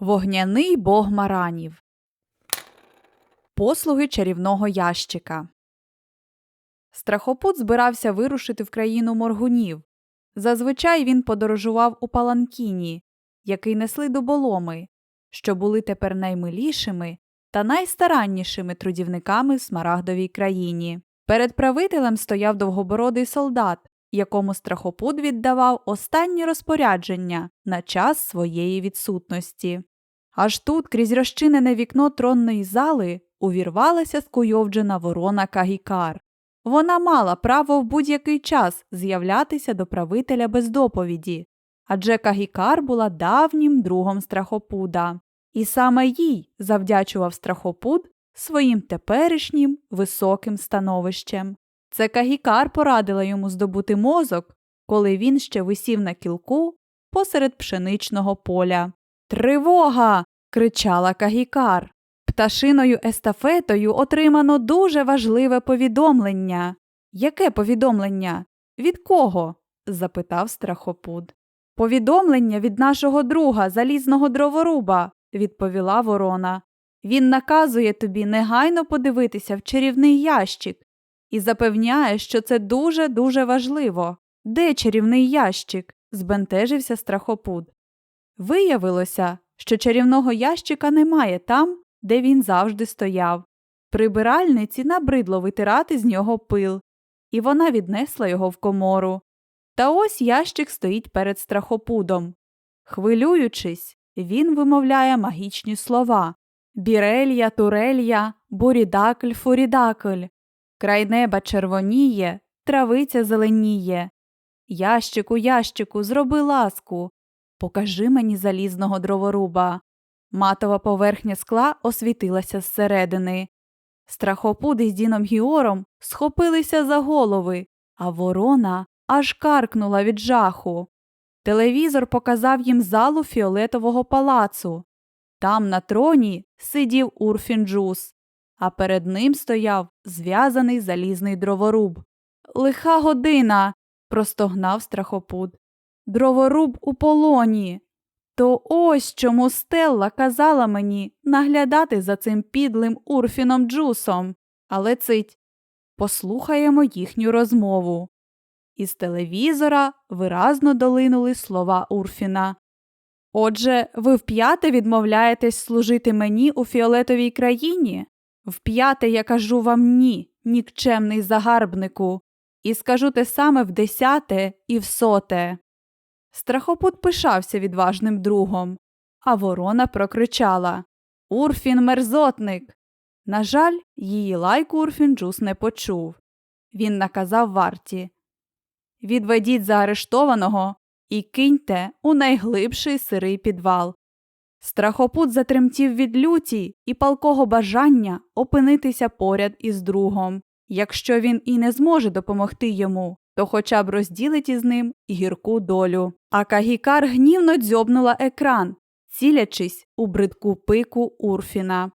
Вогняний бог маранів. Послуги чарівного ящика. Страхопут збирався вирушити в країну моргунів. Зазвичай він подорожував у паланкіні, який несли дуболоми, що були тепер наймилішими та найстараннішими трудівниками в смарагдовій країні. Перед правителем стояв довгобородий солдат, якому страхопут віддавав останні розпорядження на час своєї відсутності. Аж тут, крізь розчинене вікно тронної зали, увірвалася скуйовджена ворона Кагікар. Вона мала право в будь-який час з'являтися до правителя без доповіді, адже Кагікар була давнім другом страхопуда. І саме їй завдячував страхопуд своїм теперішнім високим становищем. Це Кагікар порадила йому здобути мозок, коли він ще висів на кілку посеред пшеничного поля. Тривога. кричала Кагікар. Пташиною естафетою отримано дуже важливе повідомлення. Яке повідомлення? Від кого? запитав страхопуд. Повідомлення від нашого друга, залізного дроворуба, відповіла ворона. Він наказує тобі негайно подивитися в чарівний ящик і запевняє, що це дуже дуже важливо. Де чарівний ящик? збентежився страхопуд. Виявилося, що чарівного ящика немає там, де він завжди стояв. Прибиральниці набридло витирати з нього пил, і вона віднесла його в комору. Та ось ящик стоїть перед страхопудом. Хвилюючись, він вимовляє магічні слова Бірелья, турелья, бурідакль, фурідакль. Край неба червоніє, травиця зеленіє. Ящику, ящику, зроби ласку. Покажи мені залізного дроворуба. Матова поверхня скла освітилася зсередини. Страхопуди з Діном Гіором схопилися за голови, а ворона аж каркнула від жаху. Телевізор показав їм залу фіолетового палацу. Там на троні сидів Урфін Джус, а перед ним стояв зв'язаний залізний дроворуб. Лиха година. простогнав страхопуд. Дроворуб у полоні. То ось чому Стелла казала мені наглядати за цим підлим Урфіном Джусом. Але цить, послухаємо їхню розмову. Із телевізора виразно долинули слова Урфіна. Отже, ви вп'яте відмовляєтесь служити мені у фіолетовій країні? Вп'яте я кажу вам ні, нікчемний загарбнику, і скажу те саме в десяте і в соте. Страхопут пишався відважним другом, а ворона прокричала Урфін мерзотник. На жаль, її лайку Урфін Джус не почув. Він наказав варті Відведіть заарештованого і киньте у найглибший сирий підвал. Страхопут затремтів від люті і палкого бажання опинитися поряд із другом. Якщо він і не зможе допомогти йому, то хоча б розділить із ним гірку долю. А Кагікар гнівно дзьобнула екран, цілячись у бридку пику Урфіна.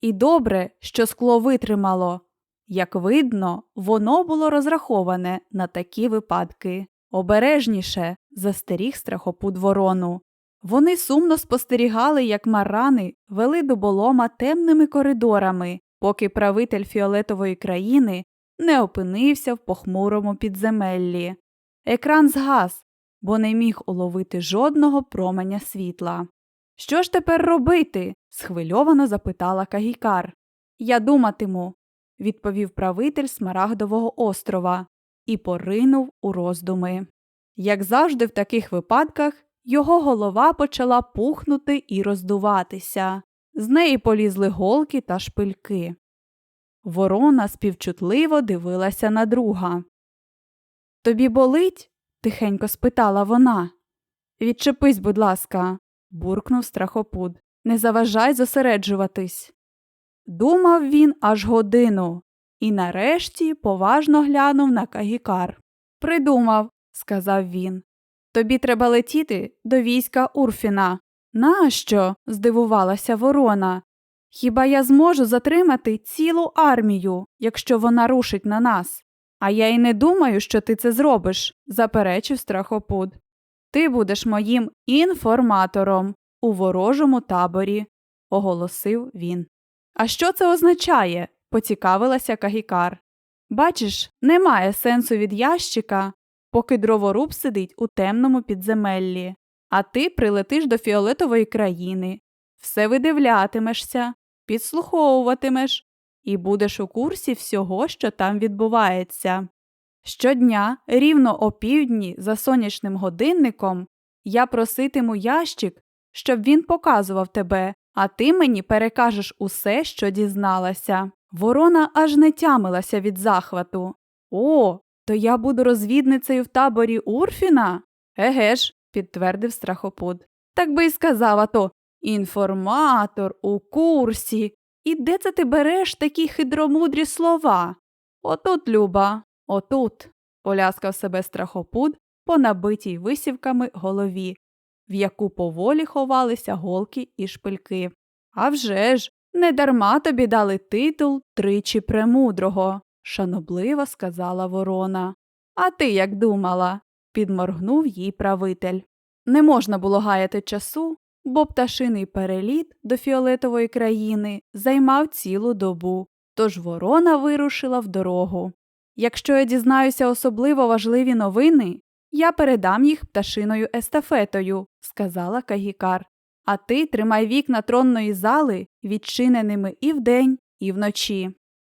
І добре, що скло витримало. Як видно, воно було розраховане на такі випадки. Обережніше застеріг страхопут ворону. Вони сумно спостерігали, як марани вели до болома темними коридорами, поки правитель фіолетової країни не опинився в похмурому підземеллі. Екран згас, бо не міг уловити жодного променя світла. Що ж тепер робити? схвильовано запитала Кагікар. Я думатиму, відповів правитель Смарагдового острова і поринув у роздуми. Як завжди, в таких випадках його голова почала пухнути і роздуватися. З неї полізли голки та шпильки. Ворона співчутливо дивилася на друга. Тобі болить? тихенько спитала вона. Відчепись, будь ласка, буркнув страхопуд. Не заважай зосереджуватись. Думав він аж годину і нарешті поважно глянув на Кагікар. Придумав, сказав він. Тобі треба летіти до війська Урфіна. Нащо? здивувалася ворона. Хіба я зможу затримати цілу армію, якщо вона рушить на нас? А я й не думаю, що ти це зробиш, заперечив страхопуд. Ти будеш моїм інформатором. у ворожому таборі, оголосив він. А що це означає? поцікавилася Кагікар. Бачиш, немає сенсу від ящика, поки дроворуб сидить у темному підземеллі, а ти прилетиш до фіолетової країни, все видивлятимешся, підслуховуватимеш і будеш у курсі всього, що там відбувається. Щодня, рівно о півдні, за сонячним годинником, я проситиму ящик, щоб він показував тебе, а ти мені перекажеш усе, що дізналася. Ворона аж не тямилася від захвату. О, то я буду розвідницею в таборі Урфіна? Еге ж, підтвердив страхопуд. Так би й сказав, а то інформатор у курсі. І де це ти береш такі хитромудрі слова? Отут, Люба, отут, поляскав себе страхопуд по набитій висівками голові, в яку поволі ховалися голки і шпильки. «А вже ж, не дарма тобі дали титул тричі премудрого, шанобливо сказала ворона. А ти як думала? підморгнув їй правитель. Не можна було гаяти часу, бо пташиний переліт до фіолетової країни займав цілу добу, тож ворона вирушила в дорогу. Якщо я дізнаюся особливо важливі новини, я передам їх пташиною естафетою, сказала Кагікар. А ти тримай вікна тронної зали відчиненими і вдень, і вночі.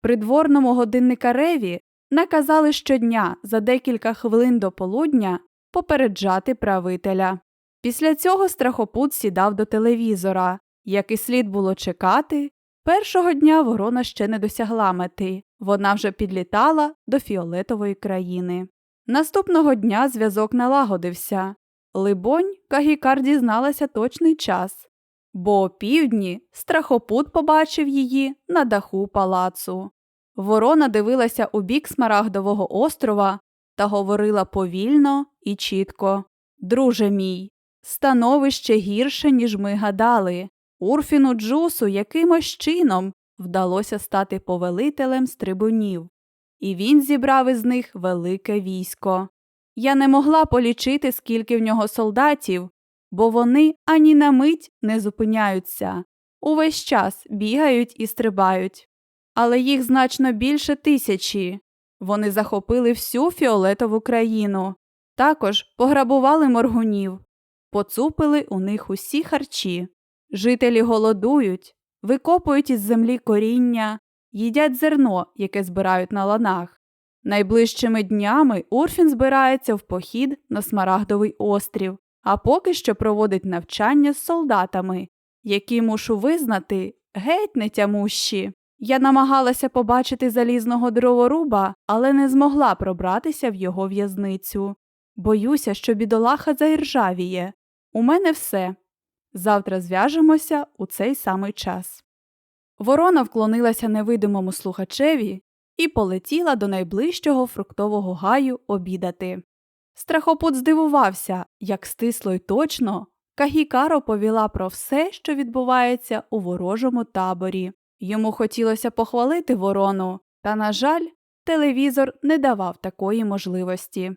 Придворному годинникареві наказали щодня за декілька хвилин до полудня попереджати правителя. Після цього страхопут сідав до телевізора, як і слід було чекати. Першого дня ворона ще не досягла мети, вона вже підлітала до фіолетової країни. Наступного дня зв'язок налагодився. Либонь, Кагікар дізналася точний час, бо о півдні страхопут побачив її на даху палацу. Ворона дивилася у бік Смарагдового острова та говорила повільно і чітко Друже мій, становище гірше, ніж ми гадали. Урфіну Джусу якимось чином вдалося стати повелителем стрибунів, і він зібрав із них велике військо. Я не могла полічити, скільки в нього солдатів, бо вони ані на мить не зупиняються, увесь час бігають і стрибають. Але їх значно більше тисячі. Вони захопили всю фіолетову країну, також пограбували моргунів, поцупили у них усі харчі. Жителі голодують, викопують із землі коріння, їдять зерно, яке збирають на ланах. Найближчими днями Урфін збирається в похід на Смарагдовий острів, а поки що проводить навчання з солдатами, які мушу визнати геть не тямущі. Я намагалася побачити залізного дроворуба, але не змогла пробратися в його в'язницю. Боюся, що бідолаха заіржавіє. У мене все. Завтра зв'яжемося у цей самий час. Ворона вклонилася невидимому слухачеві і полетіла до найближчого фруктового гаю обідати. Страхопут здивувався, як стисло й точно Кагікаро повіла про все, що відбувається у ворожому таборі. Йому хотілося похвалити ворону, та, на жаль, телевізор не давав такої можливості.